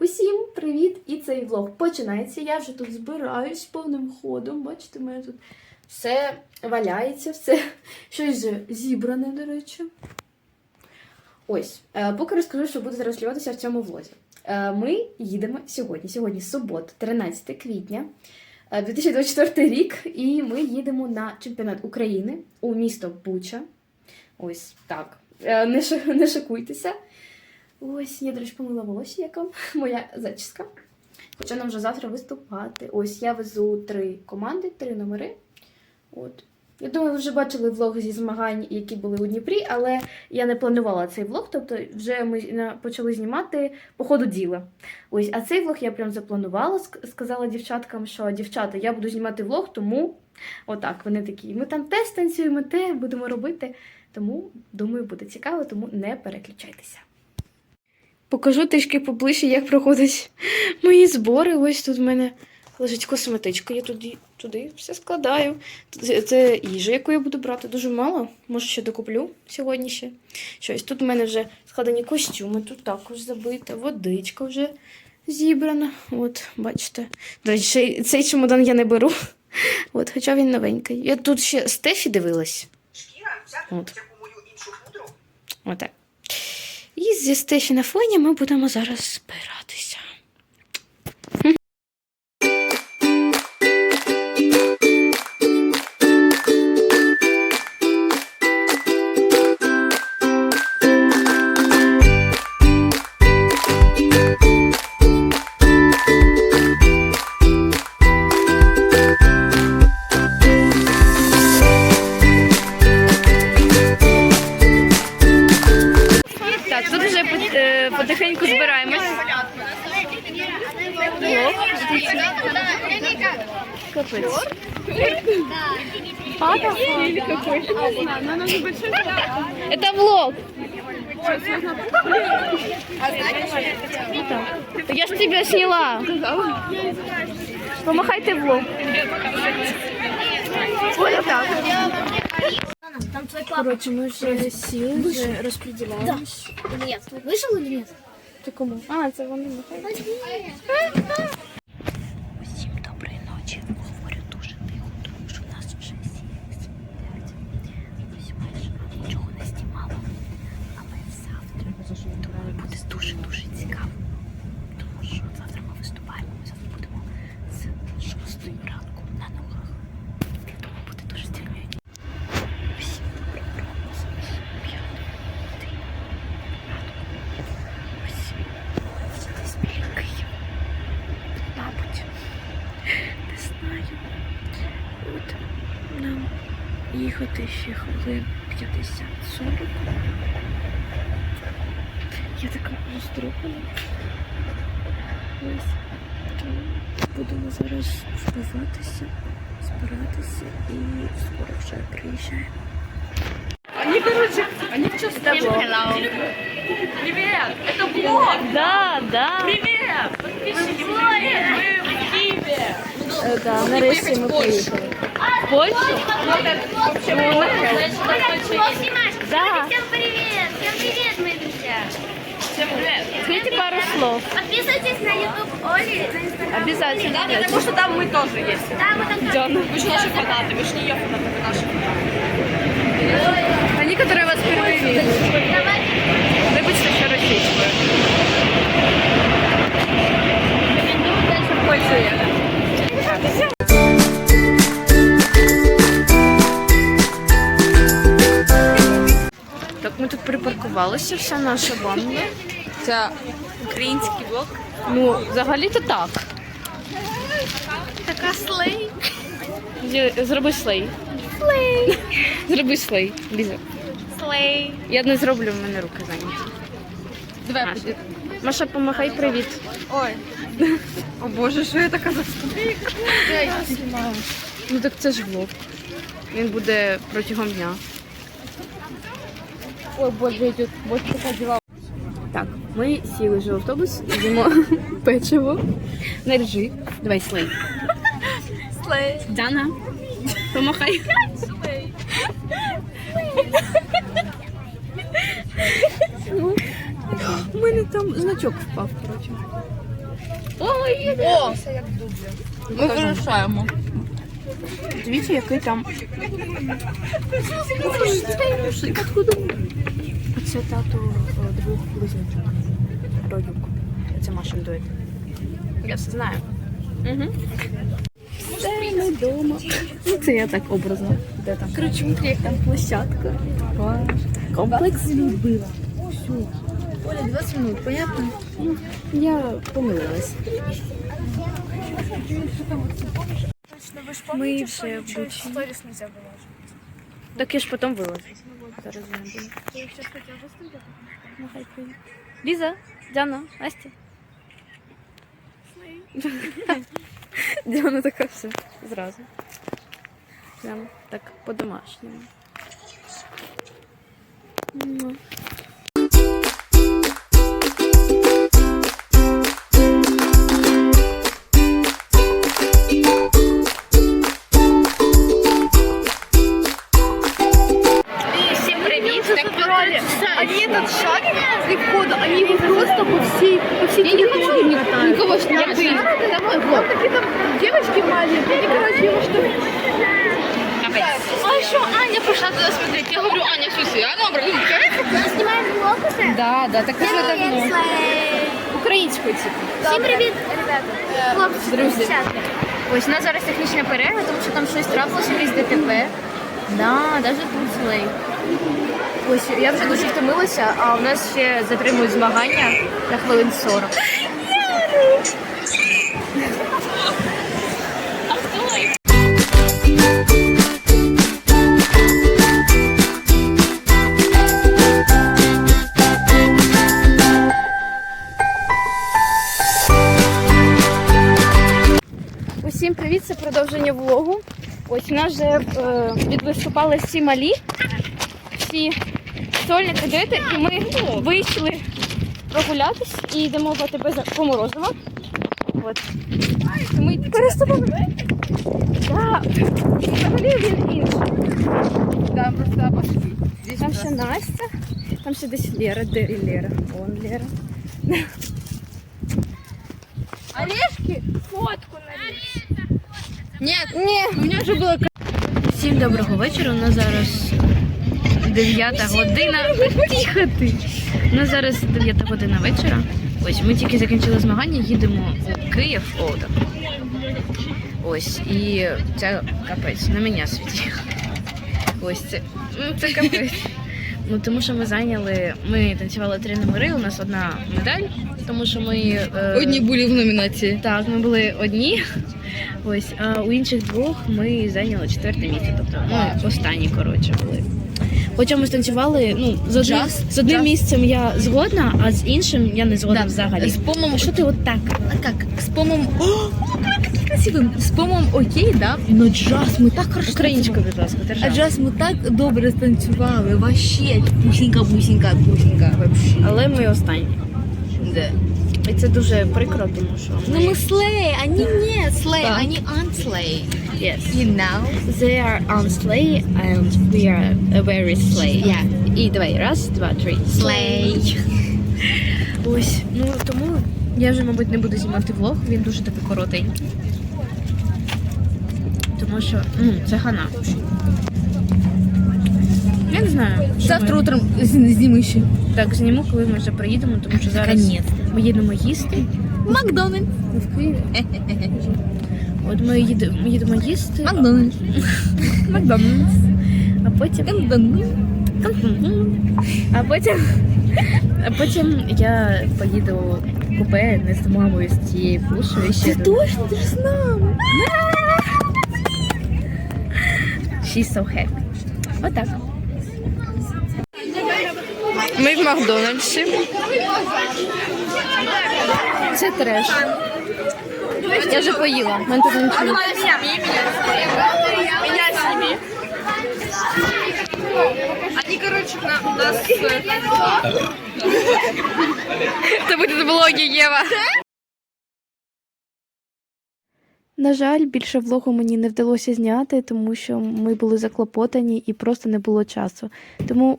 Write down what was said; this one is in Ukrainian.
Усім привіт! І цей влог починається. Я вже тут збираюсь повним ходом. Бачите, у мене тут все валяється, все щось зібране, до речі. Ось, е, поки розкажу, що буде транслюватися в цьому влозі. Е, Ми їдемо сьогодні. Сьогодні субота, 13 квітня, е, 2024 рік, і ми їдемо на чемпіонат України у місто Буча. Ось так. Е, не шокуйтеся. Ось, я, до речі, помила волосся, яка моя зачіска. Хоча нам вже завтра виступати. Ось я везу три команди, три номери. От. Я думаю, ви вже бачили влог зі змагань, які були у Дніпрі, але я не планувала цей влог, тобто вже ми почали знімати по ходу діла. Ось, а цей влог я прям запланувала, сказала дівчаткам, що дівчата, я буду знімати влог, тому отак вони такі. Ми там теж танцюємо, те будемо робити. Тому думаю, буде цікаво, тому не переключайтеся. Покажу трішки поближче, як проходять мої збори. Ось тут в мене лежить косметичка. Я туди, туди все складаю. Це, це їжа, яку я буду брати. Дуже мало. Може, ще докуплю сьогодні ще. Щось. Тут в мене вже складені костюми, тут також забита, водичка вже зібрана. От, бачите. До речі, цей чемодан я не беру. От, хоча він новенький. Я тут ще Стефі дивилась. Шкіра взяти От. мою іншу пудру. Отак. І зі Стефі на фоні ми будемо зараз збиратися. Капець. Папа? Это влог. Так. Я ж тебя сняла. Помахайте влог. Ось так. Короче, мы вже сіли, вже розподіляємось. Нет. Вышел или нет? Ти кому? А, це вони махають. нам їхати ще хвилин 50-40. Я така розтрухана. Ось. Тому будемо зараз вбиватися, збиратися і скоро вже приїжджаємо. Они, короче, они в час Привет! Это блог! Да, да. Привет! Подписчики, привет! Мы да, нарешті ми приїхали. В Польщу? Да. Всем привет! Всем привет, мои друзья! Всем привет! Скажите пару слов. Подписывайтесь на YouTube Оли, на Instagram. Обязательно. Да, потому что там мы тоже есть. Да, мы там Дёрну. Вы же наши фанаты, вы же не ее фанаты, вы наши фанаты. Они, которые вас впервые видят. Давай. Вибачте, що російською. Припаркувалися, вся наша банда. Це український блог. Ну, взагалі-то так. Така слей. Зроби слей. Слей. Зроби слей. Ліза. Слей. Я не зроблю, в мене руки зайняті. Давай, Маша. Маша, помахай привіт. Ой. О боже, що я така за Ну так це ж влог. Він буде протягом дня. Ой, боже, я тут вот така діла. Так, ми сіли вже в автобус, їмо печиво. Не ржи. Давай слей. Слей. Дана, помахай. Ми мене там значок впав, коротше. Ой, О! Ми вирушаємо. Дивіться, який там. Це тато е, двох близнючок. Родюк. Це Машин дует. Я все знаю. Угу. Це ми вдома. Ну, це я так образно. Де там? Коротше, внутрі як там площадка. Комплекс любила. Оля, 20 минут, понятно? Я помилилась. Ми вже в душі. Сторіс нельзя було. Так я ж потім вилазу. Зараз я не буду. Ну, хай приїде. Ліза, Діана, Настя. Діана така все зразу. Прям так по-домашньому. Муа. этот шаг возле входа, они его просто по всей, по всей территории катают. Никого ж не быть. Это мой блог. Такие там девочки маленькие, они, короче, его что ли? А еще Аня пошла туда смотреть. Я говорю, Аня, слушай, а ну, блин, Знімаємо влог уже? Да, да, так уже давно. Українською типу. Всім привіт, ребята. Хлопці, Друзі. дівчатка. Ось у нас зараз технічна перерва, тому що там щось трапилося, якесь ДТП. Да, навіть тут слей. Ось я вже дуже втомилася, а у нас ще затримують змагання на хвилин 40. Усім привіт, це продовження влогу. Ось у нас вже е, відвиступали всі малі, всі сольники діти, і ми вийшли прогулятись і йдемо по тебе за- морозиво. От. Ми переступили. Да. Взагалі він інший. Да, просто. Здесь Там ще Настя, там ще десь Лера, де Лера. Вон Лера. Олежки? Фотку на Нет, Ні. у меня же было... Всім доброго вечора. У нас зараз 9 година. Тихо ти. У зараз 9 година вечора. Ось ми тільки закінчили змагання, їдемо у Київ. О, так. Ось, і це капець, на мене світі. Ось це. Ну, це капець. Ну, тому що ми зайняли, ми танцювали три номери, у нас одна медаль, тому що ми. е, Одни были в номинации. так, ми були одні. Ось, а у інших двох ми зайняли четверте місце. Тобто, ну, останні, коротше, були. Хоча ми станцювали, ну, з одним, Джаз? з одним Джаз? місцем я згодна, а з іншим я не згодна взагалі. С помом... А що ти от так? А как? С помом... О, какой красивый. С помом окей, да? Но джаз мы так хорошо Українською, будь ласка, А держава. джаз мы так добре станцювали. Вообще. Бусинка, бусинка, бусинка. Вообще. Але ми останні. Да. І це дуже прикро, тому що Ну мы слей, они не слей, Да. они unslay. yes. You know? They are on slay and we are a very slay. Yeah. І давай, раз, два, три. Slay. Ось, ну тому я вже, мабуть, не буду знімати влог, він дуже такий коротенький. Тому що ну, це хана. Я не знаю. що Завтра ми- утром зніму ще. Так, зніму, коли ми вже приїдемо, тому що зараз Наконець-то. Ми їдемо їсти. Макдональдс. В Києві. От ми їдемо, ми їдемо їсти, Макдональдс. Макдональдс. а потім. А потім. А потім я поїду в купе не з мамою з цією пушою ще. до- точно, ти ж з нами. She's so happy. Отак. Ми в Макдональдсі. Це треш. Я вже поїла. Мене тут нічого. Меня сними. Они, короче, на, нас... Это будет влоги, Ева. На жаль, більше влогу мені не вдалося зняти, тому що ми були заклопотані і просто не було часу. Тому